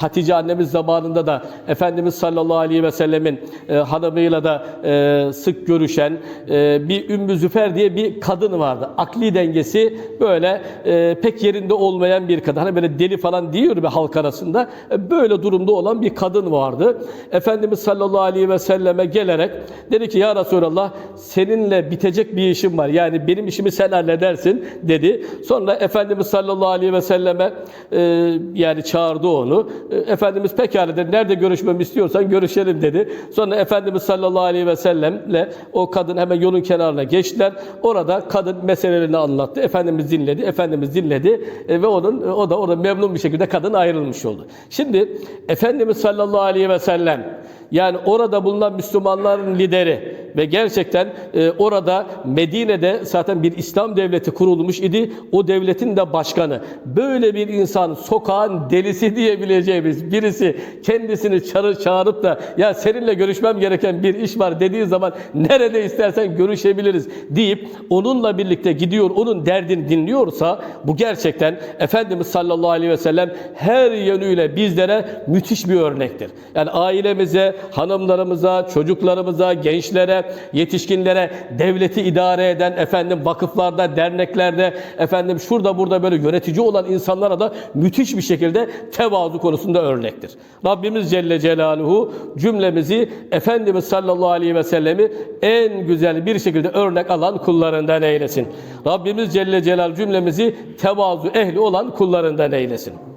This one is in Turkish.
Hatice annemiz zamanında da Efendimiz sallallahu aleyhi ve sellemin e, hanımıyla da e, sık görüşen e, bir Ümmü Züfer diye bir kadın vardı. Akli dengesi böyle e, pek yerinde olmayan bir kadın. Hani böyle deli falan diyor bir halk arasında. E, böyle durumda olan bir kadın vardı. Efendimiz sallallahu aleyhi ve selleme gelerek dedi ki ya Resulallah seninle bitecek bir işim var. Yani benim işimi sen halledersin dedi. Sonra Efendimiz sallallahu aleyhi ve selleme e, yani çağırdı onu. E, Efendimiz pekala dedi. Nerede görüşmemi istiyorsan görüşelim dedi. Sonra Efendimiz sallallahu aleyhi ve sellemle o kadın hemen yolun kenarına geçtiler. Orada kadın meselelerini anlattı. Efendimiz dinledi. Efendimiz dinledi e, ve onun o da orada memnun bir şekilde kadın ayrılmış oldu. Şimdi Efendimiz sallallahu aleyhi ve sellem yani orada bulunan Müslümanların lideri ve gerçekten e, orada Medine'de zaten bir İslam devleti kurulmuş idi. O devletin de başkanı. Böyle bir insan sokağın delisi diyebileceğimiz birisi kendisini çağır, çağırıp da ya seninle görüşmem gereken bir iş var dediği zaman nerede istersen görüşebiliriz deyip onunla birlikte gidiyor, onun derdini dinliyorsa bu gerçekten Efendimiz sallallahu aleyhi ve sellem her yönüyle bizlere müthiş bir örnektir. Yani ailemize, hanımlarımıza, çocuklarımıza, yetişkinlere, devleti idare eden efendim vakıflarda, derneklerde, efendim şurada burada böyle yönetici olan insanlara da müthiş bir şekilde tevazu konusunda örnektir. Rabbimiz Celle Celaluhu cümlemizi Efendimiz sallallahu aleyhi ve sellemi en güzel bir şekilde örnek alan kullarından eylesin. Rabbimiz Celle Celal cümlemizi tevazu ehli olan kullarından eylesin.